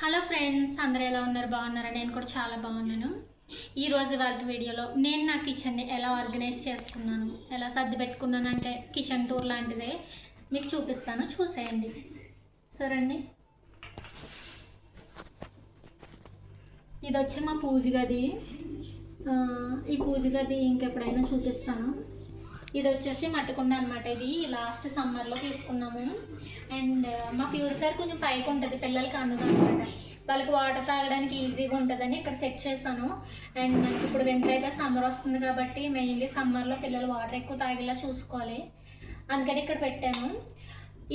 Hello friends అందరూ ఎలా ఉన్నారు? బాగున్నారా? నేను కూడా చాలా బాగున్నాను. ఈరోజు వాళ్ళ వీడియోలో నేను నా కిచెన్ని ఎలా ఆర్గనైజ్ చేసుకున్నాను ఎలా సర్ది పెట్టుకున్నాను అంటే కిచెన్ టూర్ లాంటిదే మీకు చూపిస్తాను చూసేయండి. సరండి ఇది వచ్చి మా పూజ గది. ఈ పూజ గది ఇంకెప్పుడైనా చూపిస్తాను. ఇది వచ్చేసి మట్టుకుండ అనమాట ఇది లాస్ట్ సమ్మర్లో తీసుకున్నాము. అండ్ మా ప్యూరిఫైర్ కొంచెం పైకి ఉంటుంది పిల్లలకి అందదు అనమాట వాళ్ళకి వాటర్ తాగడానికి ఈజీగా ఉంటుందని ఇక్కడ సెట్ చేశాను. అండ్ మనకి ఇప్పుడు వింటర్ అయిపోయి సమ్మర్ వస్తుంది కాబట్టి మెయిన్లీ సమ్మర్లో పిల్లలు వాటర్ ఎక్కువ తాగేలా చూసుకోవాలి. అందుకని ఇక్కడ పెట్టాను.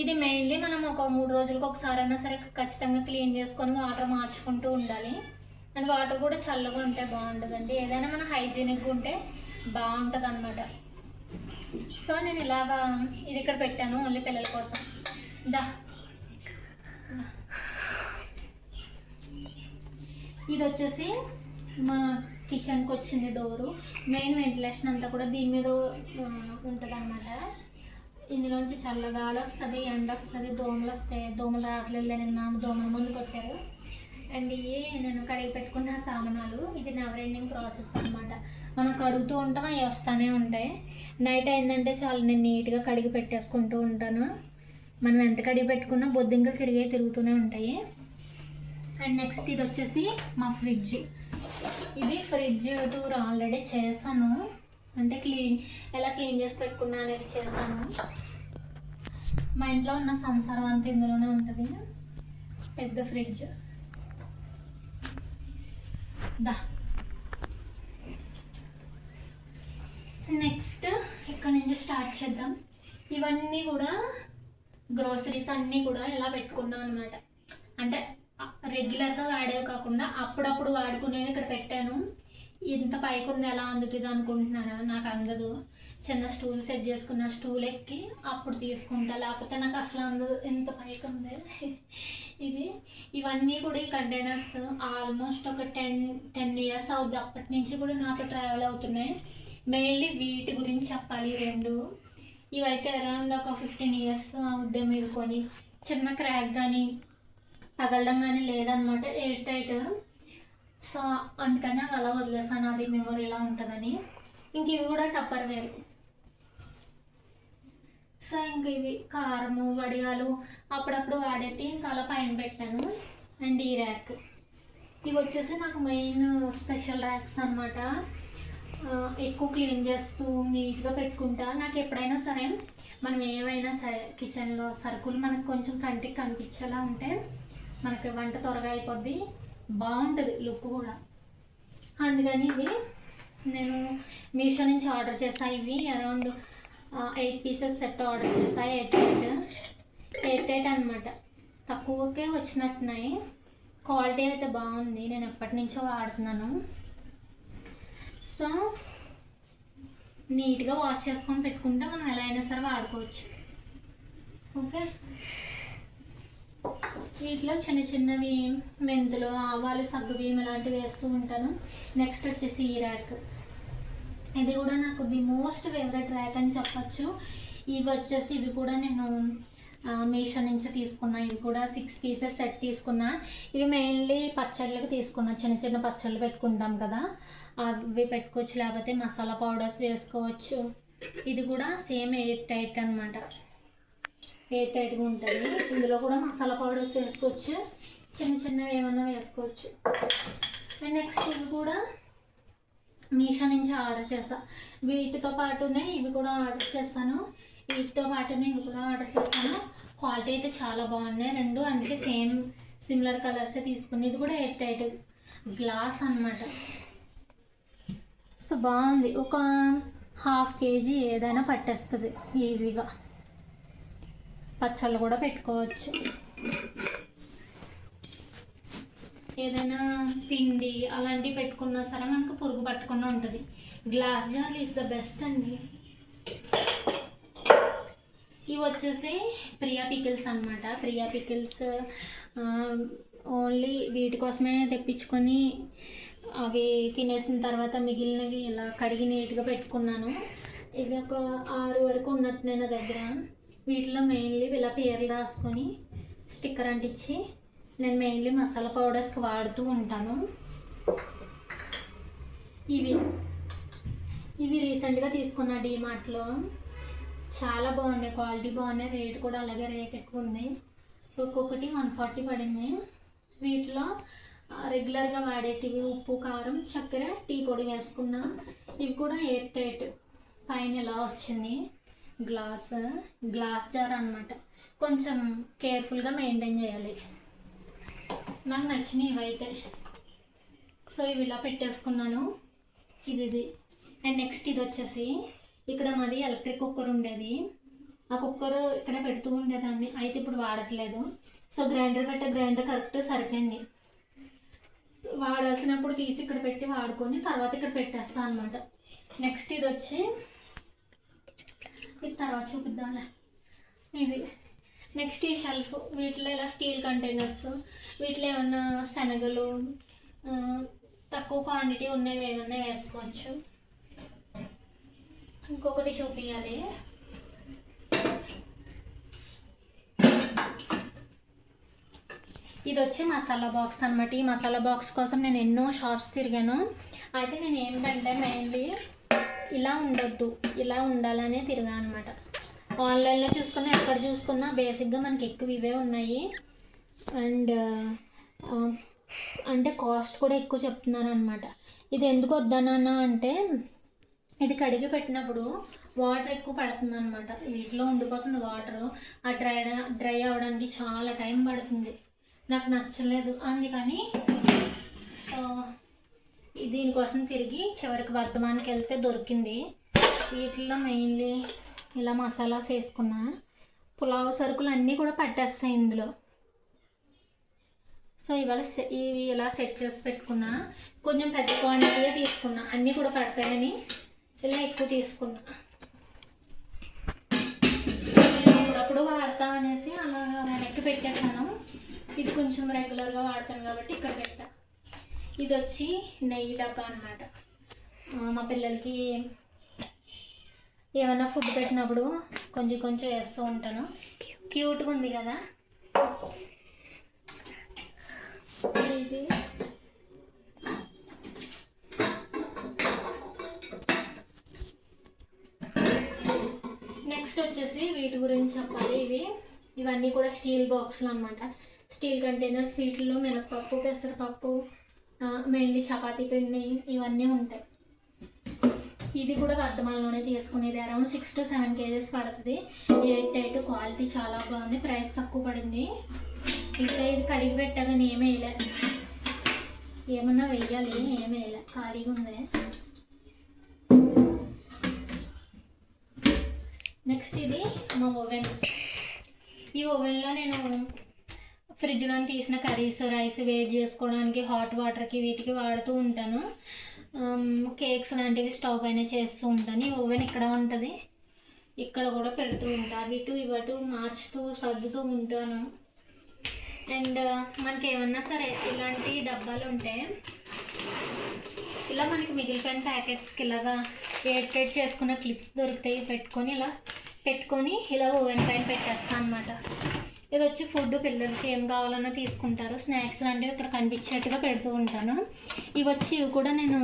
ఇది మెయిన్లీ మనం ఒక మూడు రోజులకు ఒకసారి అయినా సరే ఖచ్చితంగా క్లీన్ చేసుకొని వాటర్ మార్చుకుంటూ ఉండాలి. అండ్ వాటర్ కూడా చల్లగా ఉంటే బాగుంటుందండి. ఏదైనా మనం హైజీనిక్గా ఉంటే బాగుంటుంది అనమాట సో నేను ఇలాగా ఇది ఇక్కడ పెట్టాను ఓన్లీ పిల్లల కోసం. దా. ఇది వచ్చేసి మా కిచెన్కి వచ్చింది డోరు. మెయిన్ వెంటిలేషన్ అంతా కూడా దీని మీద ఉంటుంది అనమాట ఇందులోంచి చల్లగాలి వస్తుంది ఎండ వస్తుంది దోమలు వస్తాయి. దోమలు రావట్లేదు నిన్న దోమల ముందు కొట్టారు అండ్ ఇవి నేను కడిగి పెట్టుకున్న సామానాలు. ఇది నెవర్ ఎండింగ్ ప్రాసెస్ అనమాట మనం కడుగుతూ ఉంటాం అవి వస్తూనే ఉంటాయి. నైట్ అయిందంటే చాలా నేను నీట్గా కడిగి పెట్టేసుకుంటూ ఉంటాను. మనం ఎంత కడిగి పెట్టుకున్నా బొద్దింకలు తిరిగే తిరుగుతూనే ఉంటాయి. అండ్ నెక్స్ట్ ఇది వచ్చేసి మా ఫ్రిడ్జ్. ఇది ఫ్రిడ్జ్ టూర్ ఆల్రెడీ చేశాను. అంటే క్లీన్ ఎలా క్లీన్ చేసి పెట్టుకున్నా అనేది చేశాను. మా ఇంట్లో ఉన్న సంసారం అంతా ఇందులోనే ఉంటుంది. పెద్ద ఫ్రిడ్జ్. నెక్స్ట్ ఇక్కడ నుంచి స్టార్ట్ చేద్దాం. ఇవన్నీ కూడా గ్రోసరీస్ అన్నీ కూడా ఇలా పెట్టుకున్నాం అనమాట అంటే రెగ్యులర్గా వాడేవి కాకుండా అప్పుడప్పుడు వాడుకునేవి ఇక్కడ పెట్టాను. ఇంత పైకి ఉంది ఎలా అందుతుంది అనుకుంటున్నారా? నాకు అందదు. చిన్న స్టూల్ సెట్ చేసుకున్న స్టూల్ ఎక్కి అప్పుడు తీసుకుంటా. లేకపోతే నాకు అసలు అందు ఎంత పైకి ఉంది ఇది ఇవన్నీ కూడా ఈ కంటైనర్స్ ఆల్మోస్ట్ ఒక టెన్ టెన్ ఇయర్స్ అవుద్ది. అప్పటి నుంచి కూడా నాతో ట్రావెల్ అవుతున్నాయి. మెయిన్లీ వీటి గురించి చెప్పాలి రెండు. ఇవైతే అరౌండ్ ఒక ఫిఫ్టీన్ ఇయర్స్ అవుద్ది మీరు కొని. చిన్న క్రాక్ కానీ పగలడం కానీ లేదనమాట. ఎయిర్ టైట్ సో అందుకని అవి అలా వదిలేసాను. అది మెమొరీలా ఉంటుందని. ఇంక ఇవి కూడా టప్పర్ వేరు సో ఇంక ఇవి కారము వడియాలు అప్పుడప్పుడు వాడేటి ఇంకా అలా పైన పెట్టాను. అండ్ ఈ ర్యాక్. ఇవి వచ్చేసి నాకు మెయిన్ స్పెషల్ ర్యాక్స్ అనమాట ఎక్కువ క్లీన్ చేస్తూ నీట్గా పెట్టుకుంటా. నాకు ఎప్పుడైనా సరే మనం ఏవైనా సరే కిచెన్లో సరుకులు మనకు కొంచెం కంటికి కనిపించేలా ఉంటే మనకి వంట త్వరగా అయిపోద్ది. బాగుంటుంది లుక్ కూడా. అందుకని ఇవి నేను మీషో నుంచి ఆర్డర్ చేసా. ఇవి around eight pieces set order చేసా. ఎయిట్ ఎయిట్ ఎయిట్ ఎయిట్ అనమాట తక్కువకే వచ్చినట్టున్నాయి. క్వాలిటీ అయితే బాగుంది. నేను ఎప్పటి నుంచో వాడుతున్నాను. సో నీట్గా వాష్ చేసుకొని పెట్టుకుంటే మనం ఎలా అయినా సరే వాడుకోవచ్చు. ఓకే? వీటిలో చిన్న చిన్నవి మెంతులు ఆవాలు సగ్గుబియ్యం ఇలాంటివి వేస్తూ ఉంటాను. నెక్స్ట్ వచ్చేసి ఈ ర్యాక్ ఇది కూడా నాకు ది మోస్ట్ ఫేవరెట్ ర్యాక్ అని చెప్పచ్చు. ఇవి వచ్చేసి ఇవి కూడా నేను మీషో నుంచి తీసుకున్నా. ఇవి కూడా సిక్స్ పీసెస్ సెట్ తీసుకున్నా. ఇవి మెయిన్లీ పచ్చళ్ళకి తీసుకున్నా. చిన్న చిన్న పచ్చళ్ళు పెట్టుకుంటాం కదా. అవి పెట్టుకోవచ్చు. లేకపోతే మసాలా పౌడర్స్ వేసుకోవచ్చు. ఇది కూడా సేమ్ ఎయిర్ టైట్ అనమాట ఎయిర్ టైట్గా ఉంటుంది. ఇందులో కూడా మసాలా పౌడర్స్ వేసుకోవచ్చు. చిన్న చిన్నవి ఏమైనా వేసుకోవచ్చు. నెక్స్ట్ ఇవి కూడా మీషో నుంచి ఆర్డర్ చేసా వీటితో పాటునే ఇవి కూడా ఆర్డర్ చేస్తాను. వీటితో పాటునే ఇవి కూడా ఆర్డర్ చేశాను క్వాలిటీ అయితే చాలా బాగున్నాయి రెండు. అందుకే సేమ్ సిమిలర్ కలర్సే తీసుకుని ఇది కూడా ఎయిర్ టైట్ గ్లాస్ అన్నమాట. సో బాగుంది. ఒక హాఫ్ కేజీ ఏదైనా పట్టేస్తుంది ఈజీగా. పచ్చళ్ళు కూడా పెట్టుకోవచ్చు. ఏదైనా పిండి అలాంటివి పెట్టుకున్నా సరే మనకు పురుగు పట్టకుండా ఉంటుంది. Glass jar is the best అండి. ఇవి వచ్చేసి ప్రియా పికిల్స్ అనమాట ప్రియా పికిల్స్ ఓన్లీ వీటి కోసమే తెప్పించుకొని అవి తినేసిన తర్వాత మిగిలినవి ఇలా కడిగి నీట్గా పెట్టుకున్నాను. ఇవి ఒక ఆరు వరకు ఉన్నట్టు నా దగ్గర. వీటిలో మెయిన్లీ ఇలా పేర్లు రాసుకొని స్టిక్కర్ అంటించి నేను మెయిన్లీ మసాలా పౌడర్స్కి వాడుతూ ఉంటాను. ఇవి ఇవి రీసెంట్గా తీసుకున్న డీమార్ట్లో చాలా బాగున్నాయి క్వాలిటీ బాగున్నాయి రేట్ కూడా అలాగే రేట్ ఎక్కువ ఉంది ఒక్కొక్కటి వన్ ఫార్టీ పడింది. వీటిలో రెగ్యులర్గా వాడేటివి ఉప్పు కారం చక్కెర టీ పొడి వేసుకున్నా. ఇవి కూడా ఎయిర్ టైట్ పైన ఎలా వచ్చింది? గ్లాస్ గ్లాస్ జార్ అనమాట కొంచెం కేర్ఫుల్గా మెయింటైన్ చేయాలి. నాకు నచ్చినాయి ఇవైతే సో ఇవి ఇలా పెట్టేసుకున్నాను. ఇది ఇది అండ్ నెక్స్ట్ ఇది వచ్చేసి ఇక్కడ మాది ఎలక్ట్రిక్ కుక్కర్ ఉండేది. ఆ కుక్కర్ ఇక్కడ పెడుతూ ఉండేదాన్ని. అయితే ఇప్పుడు వాడట్లేదు. సో గ్రైండర్ పెట్టే గ్రైండర్ కరెక్ట్ సరిపోయింది. వాడాల్సినప్పుడు తీసి ఇక్కడ పెట్టి వాడుకొని తర్వాత ఇక్కడ పెట్టేస్తాను అనమాట నెక్స్ట్ ఇది వచ్చి ఇది తర్వాత చూపిద్దాంలే. ఇది. నెక్స్ట్ ఈ షెల్ఫ్ వీటిలో ఇలా స్టీల్ కంటైనర్స్ వీటిలో ఏమన్నా శనగలు తక్కువ క్వాంటిటీ ఉన్నవి ఏమన్నా వేసుకోవచ్చు. ఇంకొకటి చూపించాలి ఇది వచ్చి మసాలా బాక్స్ అనమాట ఈ మసాలా బాక్స్ కోసం నేను ఎన్నో షాప్స్ తిరిగాను. అయితే నేను ఏంటంటే మెయిన్లీ ఇలా ఉండొద్దు ఇలా ఉండాలనే తిరిగా అనమాట ఆన్లైన్లో చూసుకున్నా ఎక్కడ చూసుకున్నా బేసిక్గా మనకి ఎక్కువ ఇవే ఉన్నాయి. అండ్ అంటే కాస్ట్ కూడా ఎక్కువ చెప్తున్నారు అనమాట ఇది ఎందుకు వద్దానా అంటే ఇది కడిగి పెట్టినప్పుడు వాటర్ ఎక్కువ పడుతుంది అనమాట వీటిలో ఉండిపోతుంది వాటర్. ఆ డ్రై డ్రై అవ్వడానికి చాలా టైం పడుతుంది. నాకు నచ్చలేదు. అందుకని సో దీనికోసం తిరిగి చివరికి వర్ధమానికి వెళ్తే దొరికింది. వీటిలో మెయిన్లీ ఇలా మసాలాస్ వేసుకున్నా. పులావ్ సరుకులు అన్నీ కూడా పట్టేస్తాయి ఇందులో. సో ఇవాళ ఇవి ఇలా సెట్ చేసి పెట్టుకున్నా. కొంచెం పెద్ద క్వాంటిటీగా తీసుకున్నా. అన్నీ కూడా పడతాయని ఇలా ఎక్కువ తీసుకున్నా. నేను అప్పుడప్పుడు వాడతా అనేసి అలాగా వెనక్కి పెట్టేస్తాను ఇది కొంచెం రెగ్యులర్గా వాడతాను కాబట్టి ఇక్కడ పెట్టా. ఇది వచ్చి నెయ్యి డబ్బా అనమాట మా పిల్లలకి ఏమైనా ఫుడ్ పెట్టినప్పుడు కొంచెం కొంచెం వేస్తూ ఉంటాను. క్యూట్గా ఉంది కదా? ఇది. నెక్స్ట్ వచ్చేసి వీటి గురించి చెప్పాలి. ఇవి ఇవన్నీ కూడా స్టీల్ బాక్సులు అనమాట స్టీల్ కంటైనర్స్ వీటిలో మినపప్పు పెసరపప్పు మెయిన్లీ చపాతీ పిండి ఇవన్నీ ఉంటాయి. ఇది కూడా వర్ధమానంలోనే తీసుకునేది. Around six to seven kgs పడుతుంది. ఎయిట్ ఎయిట్ క్వాలిటీ చాలా బాగుంది. ప్రైస్ తక్కువ పడింది. ఇంకా ఇది కడిగి పెట్టగానే ఏమీ వేయలే. ఏమన్నా వెయ్యాలి ఏమీ వేయలే. ఖాళీగా ఉంది. నెక్స్ట్ ఇది మా ఓవెన్ ఈ ఓవెన్లో నేను ఫ్రిడ్జ్లో తీసిన కర్రీస్ రైస్ వేడి చేసుకోవడానికి హాట్ వాటర్కి వీటికి వాడుతూ ఉంటాను. కేక్స్ లాంటివి స్టవ్ పైన చేస్తూ ఉంటాను. ఓవెన్ ఇక్కడ ఉంటుంది. ఇక్కడ కూడా పెడుతూ ఉంటాను అవి ఇటు ఇవటు మార్చుతూ సర్దుతూ ఉంటాను. అండ్ మనకి ఏమన్నా సరే ఇలాంటి డబ్బాలు ఉంటే ఇలా మనకి మిగిలిపోయిన ప్యాకెట్స్కి ఇలాగా ఎయిర్ చేసుకున్న క్లిప్స్ దొరుకుతాయి. పెట్టుకొని ఇలా పెట్టుకొని ఇలా ఓవెన్ పైన పెట్టేస్తాను అనమాట ఇది వచ్చి ఫుడ్ పిల్లలకి ఏం కావాలన్నా తీసుకుంటారు. స్నాక్స్ లాంటివి ఇక్కడ కనిపించేట్టుగా పెడుతూ ఉంటాను. ఇవి వచ్చి ఇవి కూడా నేను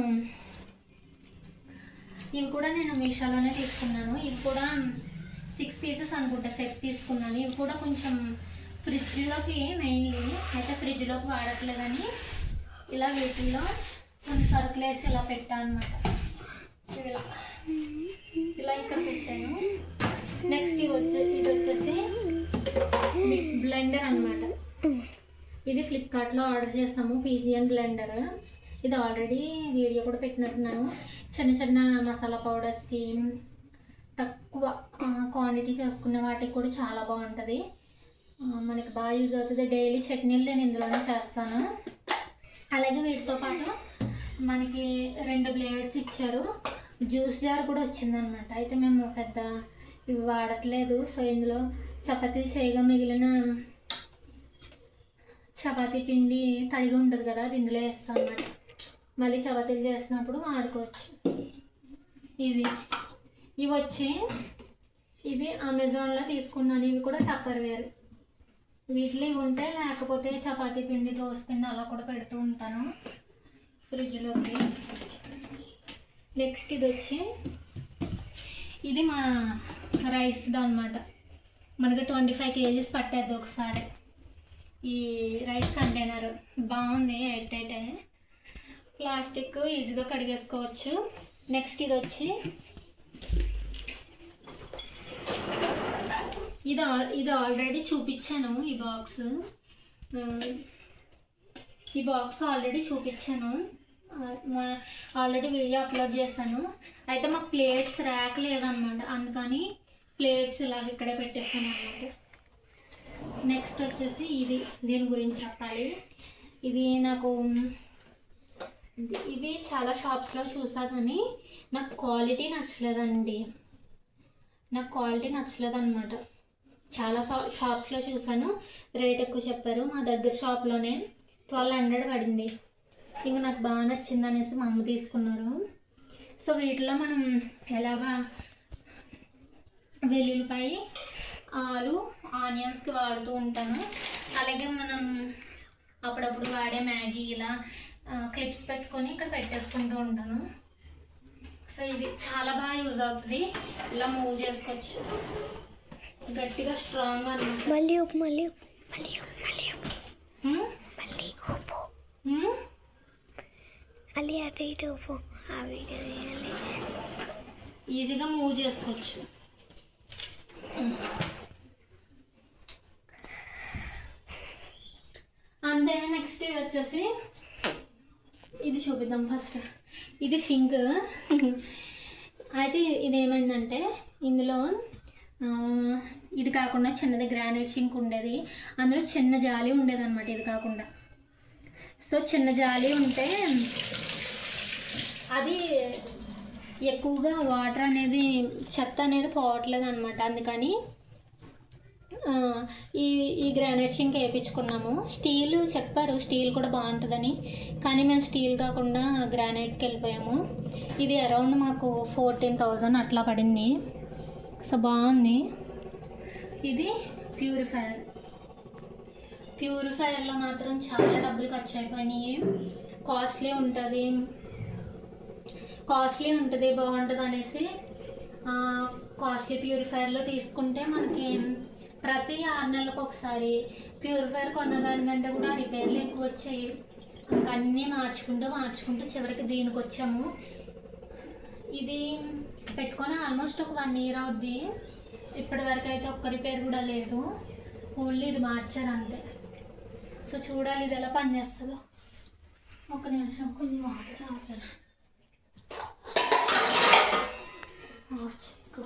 ఇవి కూడా నేను మీషోలోనే తీసుకున్నాను. ఇవి కూడా సిక్స్ పీసెస్ అనుకుంటా సెట్ తీసుకున్నాను. ఇవి కూడా కొంచెం ఫ్రిడ్జ్లోకి మెయిన్లీ అయితే ఫ్రిడ్జ్లోకి వాడట్లేదని ఇలా వీటిల్లో కొన్ని సరుకులు వేసి ఇలా పెట్టాను అనమాట ఇలా ఇలా ఇక్కడ పెట్టాను నెక్స్ట్ ఇది వచ్చే ఇది వచ్చేసి బ్లెండర్ అన్నమాట ఇది ఫ్లిప్కార్ట్లో ఆర్డర్ చేసాము పీజియన్ బ్లెండర్. ఇది ఆల్రెడీ వీడియో కూడా పెట్టినట్టున్నాను. చిన్న చిన్న మసాలా పౌడర్స్కి తక్కువ క్వాంటిటీ చేసుకునే వాటికి కూడా చాలా బాగుంటుంది. మనకి బాగా యూజ్ అవుతుంది. డైలీ చట్నీలు నేను ఇందులోనే చేస్తాను. అలాగే వీటితో పాటు మనకి రెండు బ్లేడ్స్ ఇచ్చారు. జ్యూస్ జార్ కూడా వచ్చిందనమాట అయితే మేము పెద్ద ఇవి వాడట్లేదు. సో ఇందులో చపాతీలు చేయగా మిగిలిన చపాతీ పిండి తడిగా ఉంటుంది కదా అది ఇందులో వేస్తాం అన్నమాట. మళ్ళీ చపాతీలు చేసినప్పుడు వాడుకోవచ్చు. ఇది ఇవి వచ్చి ఇవి అమెజాన్లో తీసుకున్నాను. ఇవి కూడా టప్పర్ వేర్ వీటిలో ఉంటే లేకపోతే చపాతీ పిండి దోశ పిండి అలా కూడా పెడుతూ ఉంటాను ఫ్రిడ్జ్లోకి. నెక్స్ట్ ఇది వచ్చి ఇది మా రైస్ది అనమాట మనకి ట్వంటీ ఫైవ్ కేజీస్ పట్టేది ఒకసారి. ఈ రైస్ కంటైనర్ బాగుంది ఎయిట్ ఎయిట్ ప్లాస్టిక్ ఈజీగా కడిగేసుకోవచ్చు. నెక్స్ట్ ఇది వచ్చి ఇది ఆల్- ఇది ఆల్రెడీ చూపించాను ఈ బాక్స్. ఈ బాక్స్ ఆల్రెడీ చూపించాను. ఆల్రెడీ వీడియో అప్లోడ్ చేశాను. అయితే మాకు ప్లేట్స్ ర్యాక్ లేదనమాట అందుకని ప్లేట్స్ ఇలాగ ఇక్కడే పెట్టేసాను అనమాట నెక్స్ట్ వచ్చేసి ఇది దీని గురించి చెప్పాలి. ఇది నాకు ఇవి చాలా షాప్స్లో చూసా కానీ నాకు క్వాలిటీ నచ్చలేదండి. నాకు క్వాలిటీ నచ్చలేదు అనమాట చాలా షా షాప్స్లో చూశాను రేట్ ఎక్కువ చెప్పారు. మా దగ్గర షాప్లోనే ట్వెల్వ్ హండ్రెడ్ పడింది. ఇంక నాకు బాగా నచ్చింది అనేసి మా అమ్మ తీసుకున్నారు. సో వీటిలో మనం ఎలాగా వెల్లుల్లిపాయ ఆలు ఆనియన్స్కి వాడుతూ ఉంటాను. అలాగే మనం అప్పుడప్పుడు వాడే మ్యాగీ ఇలా క్లిప్స్ పెట్టుకొని ఇక్కడ పెట్టేసుకుంటూ ఉంటాను. సో ఇది చాలా బాగా యూజ్ అవుతుంది. ఇలా మూవ్ చేసుకోవచ్చు. గట్టిగా స్ట్రాంగ్ అనమాట మళ్ళీ మళ్ళీ మళ్ళీ మళ్ళీ? మళ్ళీ? మళ్ళీ అటు ఇటు తీయాలి. ఈజీగా మూవ్ చేసుకోవచ్చు అంతే నెక్స్ట్ వచ్చేసి ఇది చూపిద్దాం ఫస్ట్ ఇది షింక్ అయితే ఇది ఏమైందంటే ఇందులో ఇది కాకుండా చిన్నది గ్రానైట్ షింక్ ఉండేది. అందులో చిన్న జాలి ఉండేది అనమాట ఇది కాకుండా. సో చిన్న జాలి ఉంటే అది ఎక్కువగా వాటర్ అనేది చెత్త అనేది పోవట్లేదు అనమాట అందుకని ఈ ఈ గ్రానైట్ షింక్ వేయించుకున్నాము. స్టీల్ చెప్పారు స్టీల్ కూడా బాగుంటుందని. కానీ మేము స్టీల్ కాకుండా గ్రానైట్కి వెళ్ళిపోయాము. ఇది అరౌండ్ మాకు ఫోర్టీన్ థౌజండ్ అట్లా పడింది. సో బాగుంది. ఇది ప్యూరిఫైయర్ ప్యూరిఫైయర్లో మాత్రం చాలా డబ్బులు ఖర్చు అయిపోయినాయి కాస్ట్లీ ఉంటుంది. కాస్ట్లీ ఉంటుంది బాగుంటుంది అనేసి కాస్ట్లీ ప్యూరిఫైయర్లో తీసుకుంటే మనకి ప్రతి ఆరు నెలలకు ఒకసారి ప్యూరిఫైయర్ కొన్నదానికంటే కూడా రిపేర్లు ఎక్కువ వచ్చాయి ఇంకా అన్నీ మార్చుకుంటూ మార్చుకుంటూ చివరికి దీనికి వచ్చాము ఇది పెట్టుకొని ఆల్మోస్ట్ ఒక వన్ ఇయర్ అవుద్ది. ఇప్పటి వరకు అయితే ఒక్క రిపేర్ కూడా లేదు. ఓన్లీ ఇది మార్చారు అంతే. సో చూడాలి ఇది ఎలా పనిచేస్తుందో. ఒక నిమిషం కొంచెం వాటర్ తాగుతాను ఆఫ్ చేయకు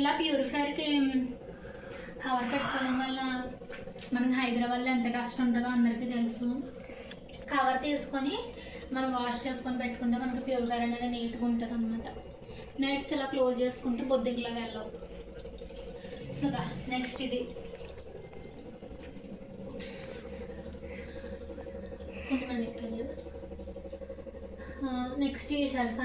ఇలా ప్యూరిఫైర్కి కవర్ పెట్టుకోవడం వల్ల మనకి హైదరాబాద్లో ఎంత డస్ట్ ఉంటుందో అందరికీ తెలుసు. కవర్ తీసుకొని మనం వాష్ చేసుకొని పెట్టుకుంటే మనకి ప్యూరిఫైర్ అనేది నీట్గా ఉంటుంది అనమాట నెక్స్ట్ ఇలా క్లోజ్ చేసుకుంటే బొద్దింట్లో వెళ్ళవు సో నెక్స్ట్ ఇది. కొంతమంది నెక్స్ట్ ఈ సెల్ఫ్